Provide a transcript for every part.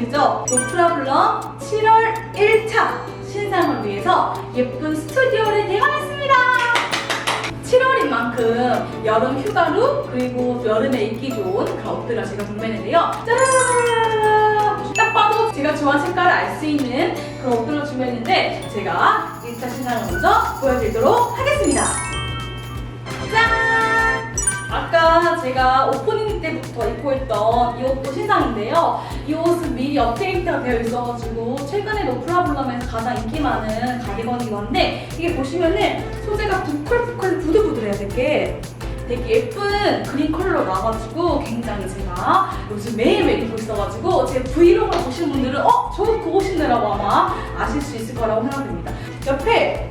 보시죠. 노프라블러 그 7월 1차 신상을 위해서 예쁜 스튜디오를 개방했습니다. 7월인 만큼 여름 휴가룩 그리고 여름에 입기 좋은 그런 옷들을 제가 구매했는데요 짜란! 딱 봐도 제가 좋아하는 색깔을 알 수 있는 그런 옷들을 준비했는데 제가 1차 신상을 먼저 보여드리도록 하겠습니다. 아까 제가 오프닝 때부터 입고 있던 이 옷도 신상인데요. 이 옷은 미리 업데이트가 되어 있어가지고 최근에도 프라블럼에서 가장 인기 많은 가디건이기도 한데 이게 보시면은 소재가 부클부클 부들부들해요 되게 되게 예쁜 그린 컬러로 나와가지고 굉장히 제가 요즘 매일매일 입고 있어가지고 제 브이로그를 보시는 분들은 어? 저거 그거 신으라고 아마 아실 수 있을 거라고 생각됩니다. 옆에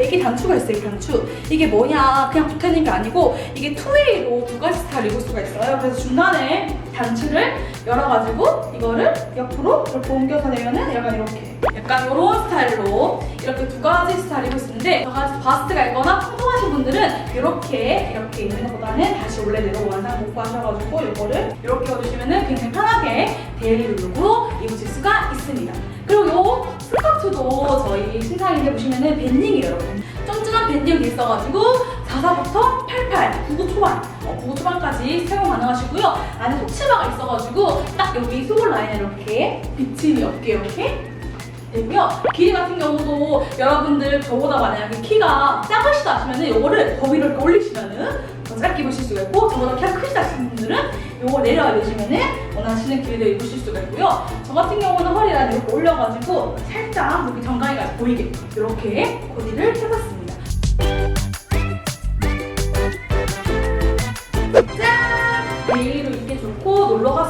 애기 단추가 있어요, 단추. 이게 뭐냐, 그냥 붙어 있는 게 아니고, 이게 투웨이로 두 가지 스타일 입을 수가 있어요. 그래서 중간에 단추를 열어가지고, 이거를 옆으로 이렇게 옮겨서 내면은 약간 이렇게. 약간 이런 스타일로 이렇게 두 가지 스타일 입을 수 있는데, 두 가지 바스트가 있거나 풍성하신 분들은 이렇게, 이렇게 있는 것보다는 다시 원래대로 완상 복구 하셔가지고, 이거를 이렇게 얻으시면은 굉장히 편하게 데일리 룩으로 입으실 수가 있습니다. 그리고 요 스커트도 저희 신상인데 보시면은 밴딩이에요, 여러분. 쫀쫀한 밴딩이 있어가지고 44부터 88, 99 초반, 어, 99 초반까지 사용 가능하시고요. 안에 속치마가 있어가지고 딱 여기 속을 라인에 이렇게 비침이 없게 이렇게 되고요. 길이 같은 경우도 여러분들 저보다 만약에 키가 작으시다 하시면은 위로 이렇게 올리시면은 더 짧게 입으실 수가 있고 저보다 키가 크시다 하시는 분들은 요거 내려가 주시면은 원하시는 길이도 입으실 수가 있고요. 저 같은 경우는 허리 라인 이렇게 올려가지고 살짝 여기 정강이가 보이게 이렇게 코디를 해봤습니다.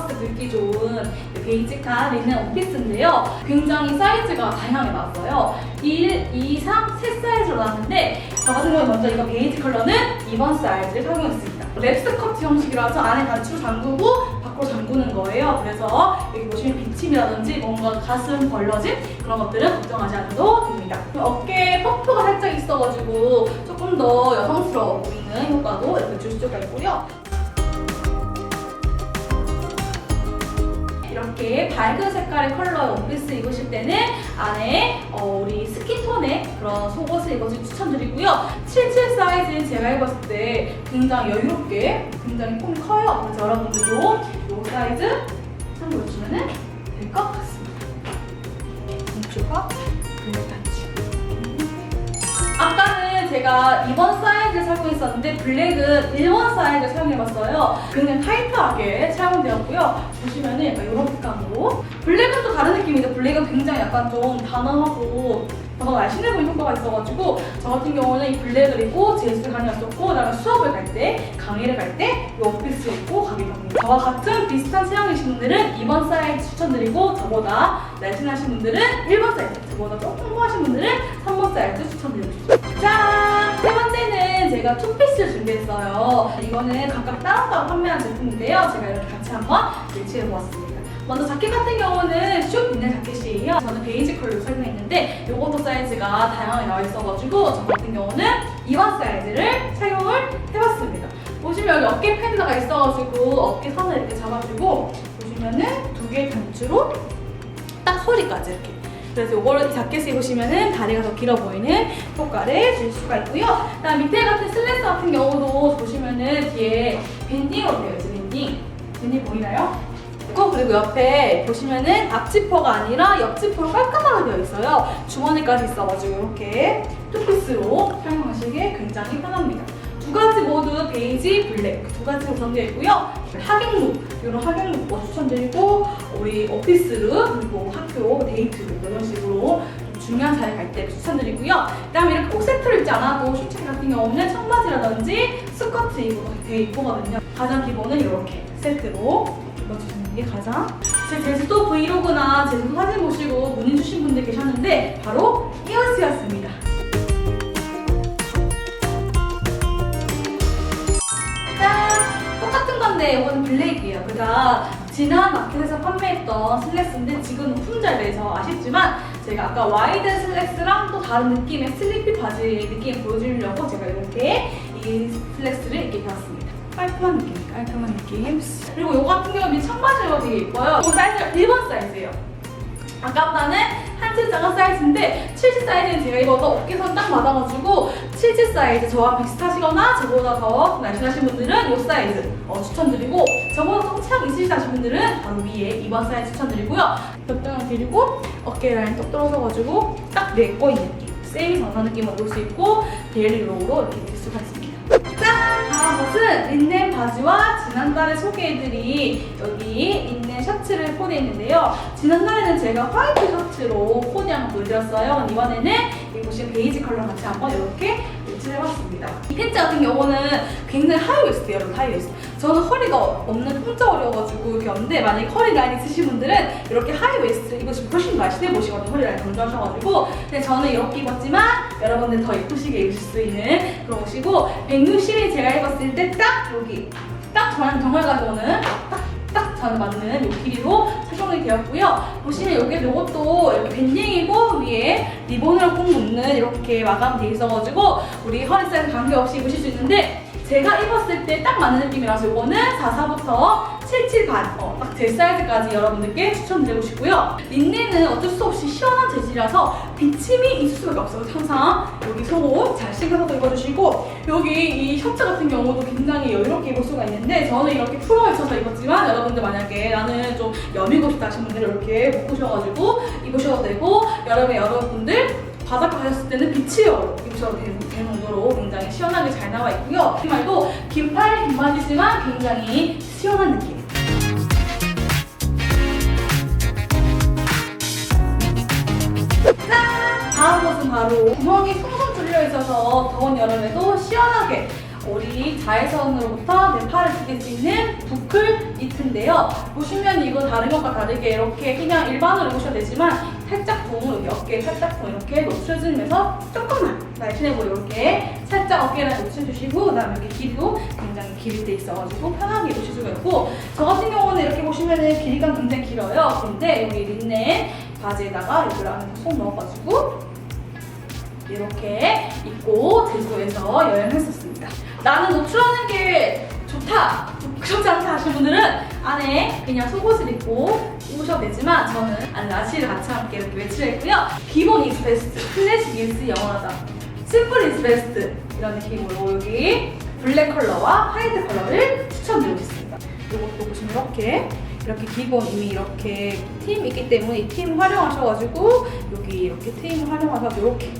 때 입기 좋은 베이직한 리넨 원피스인데요. 굉장히 사이즈가 다양하게 나왔어요. 1, 2, 3, 세 사이즈로 나왔는데 저 같은 경우는 먼저 이거 베이지 컬러는 2번 사이즈를 사용했습니다. 랩스 커트 형식이라서 안에 단추 잠그고 밖으로 잠그는 거예요. 그래서 여기 보시면 비침이라든지 뭔가 가슴 벌러짐 그런 것들은 걱정하지 않아도 됩니다. 어깨에 퍼프가 살짝 있어가지고 조금 더 여성스러워 보이는 효과도 이렇게 줄 수가 있고요. 이렇게 밝은 색깔의 컬러의 원피스 입으실 때는 안에 어, 우리 스킨톤의 그런 속옷을 입어서 추천드리고요. 77 사이즈는 제가 입었을 때 굉장히 여유롭게 굉장히 폼이 커요. 그래서 여러분들도 이 사이즈 참고해주시면 될 것 같습니다. 단추가 블랙 단추. 아까는 제가 2번 사이즈 를 사용했었는데 블랙은 1번 사이즈를 사용해봤어요. 굉장히 타이트하게 사용되었고요. 보시면은 약간 이런 색감으로 블랙은 또 다른 느낌인데 블랙은 굉장히 약간 좀 단아하고 더 날씬해 보이는 효과가 있어가지고 저 같은 경우는 이 블랙을 입고 제수를 다녔었고 그다음에 수업을 갈 때 강의를 갈 때이 원피스 입고 가기도 합니다. 저와 같은 비슷한 체형이신 분들은 2번 사이즈 추천드리고 저보다 날씬하신 분들은 1번 사이즈 저보다 조금 풍부하신 분들은 3번 사이즈 추천드립니다. 짠! 세 번째는 제가 투피스를 준비했어요. 이거는 각각 따로따로 판매한 제품인데요. 제가 이렇게 같이 한번 매치해 보았습니다. 먼저 자켓 같은 경우는 쭉 있는 자켓이에요. 저는 베이지 컬러로 사용했는데 이것도 사이즈가 다양하게 나와 있어가지고 저 같은 경우는 2번 사이즈를 사용을 해봤습니다. 보시면 여기 어깨 패드가 있어가지고 어깨 선을 이렇게 잡아주고 보시면은 두 개의 단추로 딱 허리까지 이렇게 그래서 이거를 이 자켓을 입으시면은 다리가 더 길어 보이는 효과를 줄 수가 있고요. 그다음 밑에 같은 슬랙스 같은 경우도 보시면은 뒤에 밴딩으로 되어 있어요. 밴딩. 밴딩 보이나요? 그리고 옆에 보시면은 앞지퍼가 아니라 옆지퍼로 깔끔하게 되어 있어요. 주머니까지 있어가지고 이렇게 투피스로 사용하시기에 굉장히 편합니다. 두 가지 모두 베이지, 블랙 두 가지 구성되어 있고요. 하객룩 이런 하객룩도 추천드리고 우리 오피스룩 그리고 학교 데이트룩 이런 식으로 좀 중요한 자리 갈 때 추천드리고요. 그다음에 이렇게 꼭 세트를 입지 않아도 슈트 같은 경우는 청바지라든지 스커트 입어도 되게 이쁘거든요. 가장 기본은 이렇게 세트로 입어주시는 게 가장 제 제주도 브이로그나 제주도 사진 보시고 문의 주신 분들 계셨는데 바로 이 옷이었습니다. 똑같은 건데 이거는 블랙이에요. 그가 지난 마켓에서 판매했던 슬랙스인데 지금은 품절 돼서 아쉽지만 제가 아까 와이드 슬랙스랑 또 다른 느낌의 슬리피 바지 느낌 보여주려고 제가 이렇게 이 슬랙스를 입게 되었습니다. 깔끔한 느낌, 깔끔한 느낌. 그리고 이거 같은 경우는 청바지가 되게 예뻐요. 이거 사이즈가 1번 사이즈예요. 아까보다는 한치 작은 사이즈인데 7치 사이즈는 제가 입어서 어깨선 딱 맞아가지고 7치 사이즈 저와 비슷하시거나 저보다 더 날씬하신 분들은 이 사이즈 어, 추천드리고 저보다 좀 체형 있으시다신 분들은 바로 위에 2번 사이즈 추천드리고요 벽장을 그리고 어깨 라인 똑 떨어져가지고 딱 내꺼인 느낌 세미 전사 느낌을 올수 있고 데일리 룩으로 이렇게 입을 수가 있습니다 짠! 다음 것은 린넨 바지와 지난달에 소개해드린 여기 린넨 셔츠를 코디했는데요. 지난달에는 제가 화이트 셔츠로 코디한 거 보여드렸어요. 이번에는 이 보시면 베이지 컬러 같이 한번 이렇게 해봤습니다. 이 팬츠 같은 경우는 굉장히 하이웨스트예요, 여러분 하이웨스트. 저는 허리가 없는 풍자 허리여가지고 이렇게 없는데 만약에 허리 라인 있으신 분들은 이렇게 하이웨스트 입으시면 훨씬 날씬해 보시거든요. 허리 라인 강조하셔가지고 근데 저는 이렇게 입었지만 여러분들 더 예쁘시게 입으실 수 있는 그런 옷이고 160이 제가 입었을 때 딱 여기 딱 저랑 정말 가져오는 저는 맞는 요 길이로 착용이 되었고요. 보시면 여기 요것도 이렇게 밴딩이고 위에 리본으로 꼭 묶는 이렇게 마감돼 있어가지고 우리 허리 사이즈 관계없이 입으실 수 있는데 제가 입었을 때 딱 맞는 느낌이라서 이거는 44부터 77 반, 어, 딱 제 사이즈까지 여러분들께 추천드리고 싶고요. 린넨은 어쩔 수 없이 시원한 재질이라서 비침이 있을 수밖에 없어요. 항상 여기 속옷 잘 신겨서 입어주시고 여기 이 셔츠 같은 경우도 굉장히 여유롭게 입을 수가 있는데 저는 이렇게 풀어 있어서 입었지만 여러분들 만약에 나는 좀 여미고 싶다 하신 분들 이렇게 묶으셔가지고 입으셔도 되고 여름에 여러분들 바닷가 가셨을 때는 비치어 입으셔도 되는, 되는 정도로 굉장히 시원하게 잘 나와 있고요. 이 말도 긴팔, 긴바지지만 굉장히 시원한 느낌. 바로 구멍이 숭숭 뚫려 있어서 더운 여름에도 시원하게 우리 자외선으로부터 내 팔을 지킬 수 있는 부클 니트인데요. 보시면 이거 다른 것과 다르게 이렇게 그냥 일반으로 입으셔도 되지만 살짝 붕 여기 어깨에 살짝 붕 이렇게 노출해주면서 조금만 날씬해 보여 이렇게 살짝 어깨를 노출해주시고 그다음에 여기 길이도 굉장히 길이 돼 있어가지고 편하게 입으실 수가 있고 저 같은 경우는 이렇게 보시면은 길이가 굉장히 길어요. 근데 여기 린넨 바지에다가 이걸 안에 속 넣어가지고 이렇게 입고 제주도에서 여행했었습니다. 나는 노출하는 게 좋다, 그렇지 않다 하시는 분들은 안에 그냥 속옷을 입고 입으셔도 되지만 저는 나시를 같이 함께 이렇게 매치를 했고요. 기본 best, 클래식 is 영원하다, 심플 best 이런 느낌으로 여기 블랙 컬러와 화이트 컬러를 추천드리고 있습니다. 이것도 보시면 이렇게 이렇게 기본 이미 이렇게 팀 있기 때문에 이 팀 활용하셔가지고 여기 이렇게 팀 활용해서 이렇게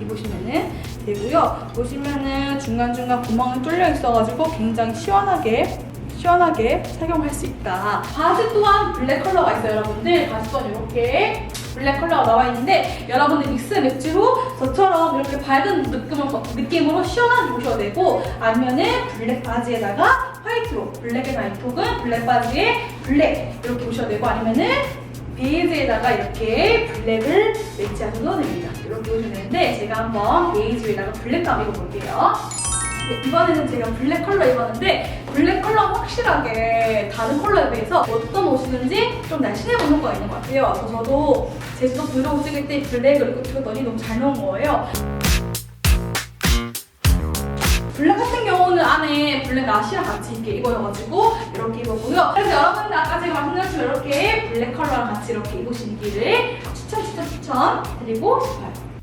입으시면은 되고요. 보시면은 중간중간 구멍이 뚫려 있어가지고 굉장히 시원하게 시원하게 착용할 수 있다. 바지 또한 블랙 컬러가 있어요, 여러분들. 바지 또한 이렇게 블랙 컬러가 나와 있는데 여러분들 믹스 매치로 저처럼 이렇게 밝은 느낌을, 느낌으로 시원하게 입으셔도 되고 아니면은 블랙 바지에다가 화이트로 블랙 앤 화이트는 블랙 바지에 블랙 이렇게 입으셔도 되고 아니면은 베이지에다가 이렇게 블랙을 매치하셔도 됩니다. 이렇게 되는데 제가 한번 베이지 위에다가 블랙도 한번 입어볼게요. 네, 이번에는 제가 블랙 컬러 입었는데 블랙 컬러가 확실하게 다른 컬러에 비해서 어떤 옷이든지 좀 날씬해 보는 거가 있는 것 같아요. 저도 제주도 브이로그 찍을 때 블랙을 입고 찍었더니 너무 잘 나온 거예요. 블랙 같은 경우는 안에 블랙 나시랑 같이 이렇게 입어가지고 이렇게 입었고요. 그래서 여러분들 아까 제가 말씀드렸지만 이렇게 블랙 컬러랑 같이 이렇게 입으시기를 추천 추천 추천 드리고 싶어요.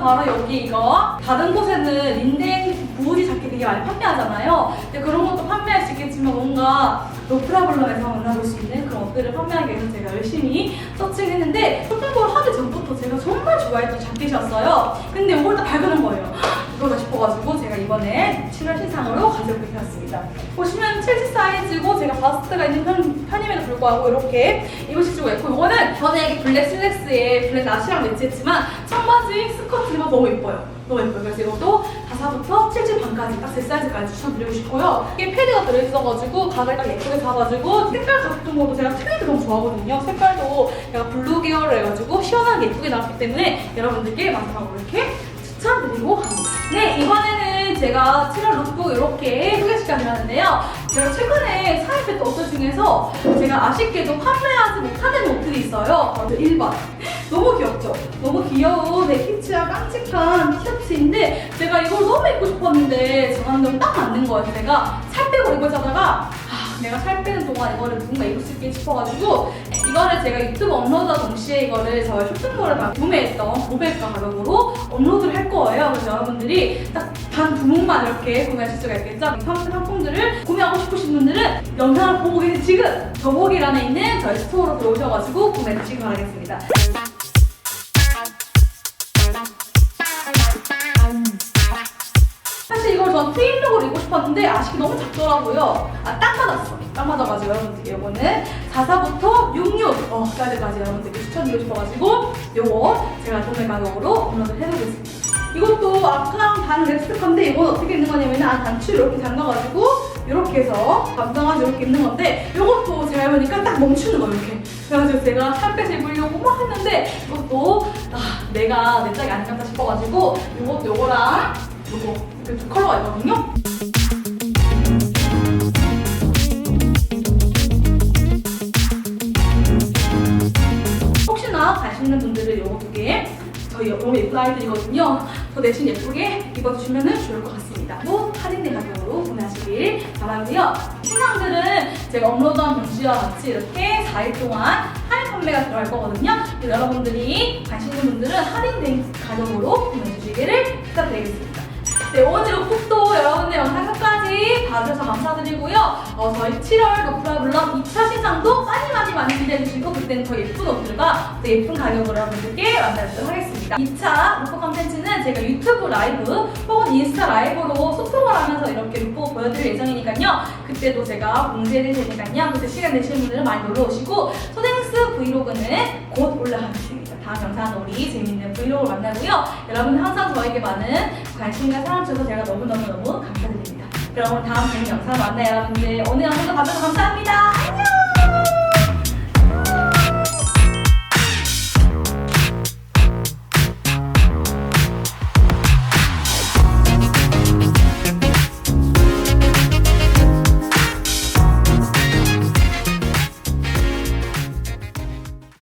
바로 여기 이거. 다른 곳에는 린넨 보호디 자켓 되게 많이 판매하잖아요. 근데 그런 것도 판매할 수 있겠지만 뭔가 로프라블럼에서 만나볼 수 있는 그런 옷들을 판매하기 위해서 제가 열심히 서칭했는데 쇼핑몰 하기 전부터 제가 정말 좋아했던 자켓이었어요? 근데 이걸 딱 발견한 거예요? 이거다 싶어가지고 제가 이번에 7월 시상으로 가져오게 되었습니다. 보시면 7지 사이즈고 제가 바스트가 있는 편, 편임에도 불구하고 이렇게 수가 있고 이거는 전에 블랙 슬랙스에 블랙 나시랑 매치했지만 청바지 스커트가 너무 예뻐요 너무 예뻐요 그래서 이것도 4사부터 7지 반까지 딱 제 사이즈까지 추천드리고 싶고요. 이게 패드가 들어있어가지고 각을 딱 예쁘게 잡아주고 색깔 같은 것도 제가 트레이드 너무 좋아하거든요. 색깔도 제가 블루 계열로 해가지고 시원하게 예쁘게 나왔기 때문에 여러분들께 마지막으로 이렇게 추천드리고 합니다. 네 이번에는 제가 7월 룩북 이렇게 소개시켜 시간이라는데요. 제가 최근에 사입했던 옷들 중에서 제가 아쉽게도 판매하지 못하는 옷들이 있어요. 바로 1번. 너무 귀엽죠? 너무 귀여운 네키츠와 깜찍한 티셔츠인데 제가 이걸 너무 입고 싶었는데 저한테 딱 맞는 거예요. 제가 살 빼고 입어자다가 아, 내가 살 빼는 동안 이거를 누군가 입을 수 있게 싶어가지고 이거를 제가 유튜브 업로드와 동시에 이거를 저희 쇼핑몰을 막 구매했던 500가 가격으로 업로드를 할 거예요. 그래서 여러분들이 딱 단두 목만 이렇게 구매하실 수가 있겠죠? 이 상- 상품들을 구매하고 싶으신 분들은 영상을 보고 계신 지금 더보기란에 있는 저희 스토어로 들어오셔가지고 구매해 주시기 바라겠습니다. 사실 이걸 전 트윈룩으로 입고 싶었는데 아쉽게 너무 작더라고요. 아, 딱 맞았어. 딱 맞아가지고 여러분들께 이거는 44부터 66까지까지 여러분들께 추천드리고 싶어가지고 요거 제가 도매 가격으로 업로드를 해놓겠습니다. 이것도 아까랑 반 랩스틱한데 이건 어떻게 입는 거냐면 안 단추 이렇게 잠가가지고 이렇게 해서 감당하지 이렇게 입는 건데 이것도 제가 해보니까 딱 멈추는 거예요 이렇게 그래가지고 제가 살 빼서 입으려고 막 했는데 이것도 아, 내가 내 짝이 아닌가 싶어가지고 이것도 요거랑 요거 이렇게 두 컬러가 있거든요 저희 너무 예쁜 아이들이거든요. 저 대신 예쁘게 입어주시면 좋을 것 같습니다. 또 할인된 가격으로 구매하시길 바라고요. 신상들은 제가 업로드한 병지와 같이 이렇게 4일 동안 할인 판매가 들어갈 거거든요. 여러분들이 관심 있는 분들은 할인된 가격으로 구매해주시기를 부탁드리겠습니다. 네, 오늘 룩북도 여러분들 영상 끝까지 봐주셔서 감사드리고요. 어, 저희 7월 로프라 물론 2차 신상도 많이 기대해주시고 그때는 더 예쁜 옷들과 더 예쁜 가격으로 여러분들께 만나뵙도록 하겠습니다. 2차 룩북 컨텐츠는 제가 유튜브 라이브 혹은 인스타 라이브로 소통을 하면서 이렇게 룩북 보여드릴 예정이니까요. 그때도 제가 공지해드릴 테니까요. 그때 시간 되시는 분들은 많이 놀러 오시고 소댕스 브이로그는 곧 올라가겠습니다. 다음 영상은 우리 재밌는 브이로그를 만나고요. 여러분 항상 저에게 많은 관심과 사랑 주셔서 제가 너무너무너무 감사드립니다. 그럼 다음 재밌는 영상 만나요 여러분들. 오늘 영상도 봐주셔서 감사합니다. 안녕!